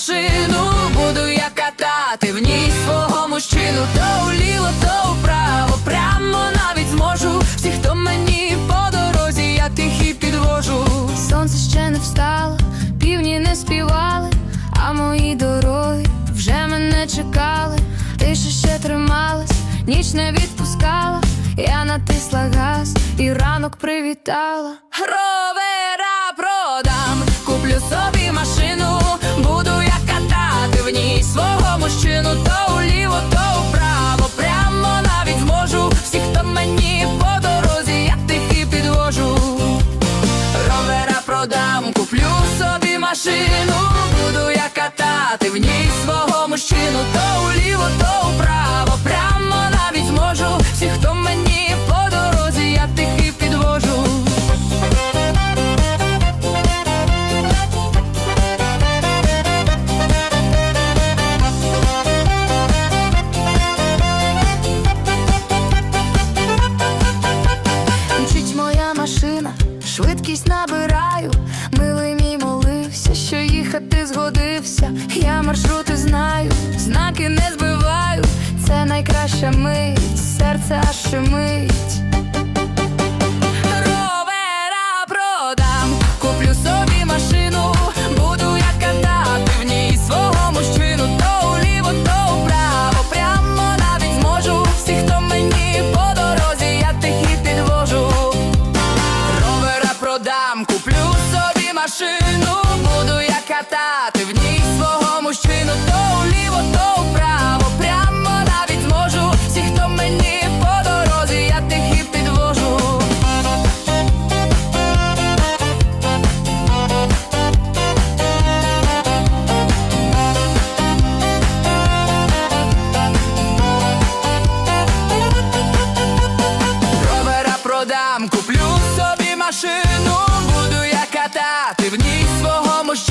машину, буду я катати в ній свого мужчину, то вліво, то вправо, прямо навіть зможу. Всі, хто мені по дорозі, я тихі підвожу. Сонце ще не встало, півні не співали, а мої дороги вже мене чекали. Тиша ще трималась, ніч не відпускала. Я натисла газ і ранок привітала. Ровера Я маршрути знаю, знаки не збиваю. Це найкраща мить, серце аж шумить. Ровера продам, куплю собі машину, буду я катати в ній свого мужчину, то вліво, то вправо, прямо навіть зможу. Всі, хто мені по дорозі, я тихі підвожу. Ровера продам, куплю собі машину, буду я катати Куплю собі машину, буду я катати в ній свого мужчину.